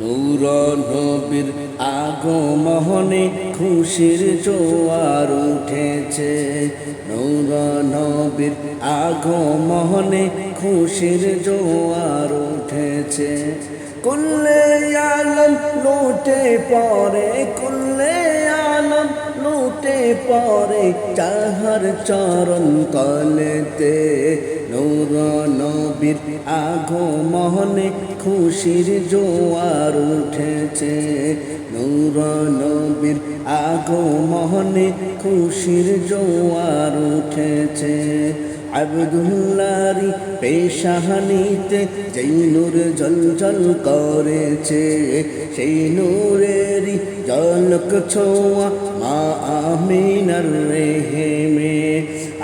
নূর নবীর আগমহনে খুশির জোয়ার উঠেছে। নূর নবীর আগমহনে খুশির জোয়ার উঠেছে। কুল্লে আলম লোটে পরে কুল্লে লুটে পরে চাহার চরণ কলেতে। নূর নবীর আগমনে খুশির জোয়ার উঠেছে। নূর নবীর আগমনে খুশির জোয়ার উঠেছে। আবদুল্লারি পেশাহানিতে যেই নূর জল জল করেছে, সেই নূরেরই জলক ছোঁয়া মা আমিনার রেহেমে।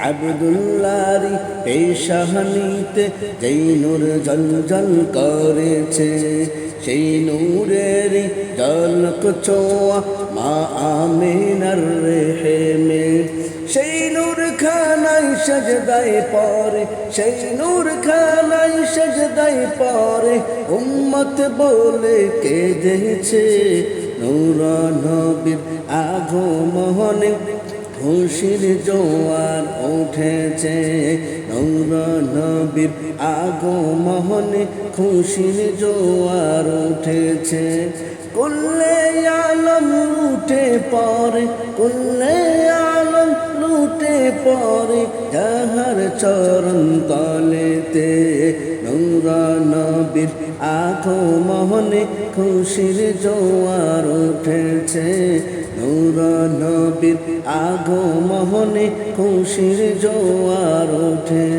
আবদুল্লারি পেশাহানিতে যেই নূর জল জল করেছে, সেই নূরেরই জলক ছোঁয়া মা আমিনার রেহেমে সজদাই পরে, সেই নূর খানাই সজদাই পরে, উম্মত বলে কেঁদেছে নূর নবীর আগমনে। খুশির জোয়ার উঠেছে নৌর নবীর আগমনে, খুশির জোয়ার উঠেছে। কুল্লে আলম উঠে পরে কুল্লে আলম লুটে পরে যাহার চরণ তলেতে। নৌরা নবীর আগমনে খুশির জোয়ার উঠেছে। নৌরা নবীর আগমনে খুশির জোয়ার উঠে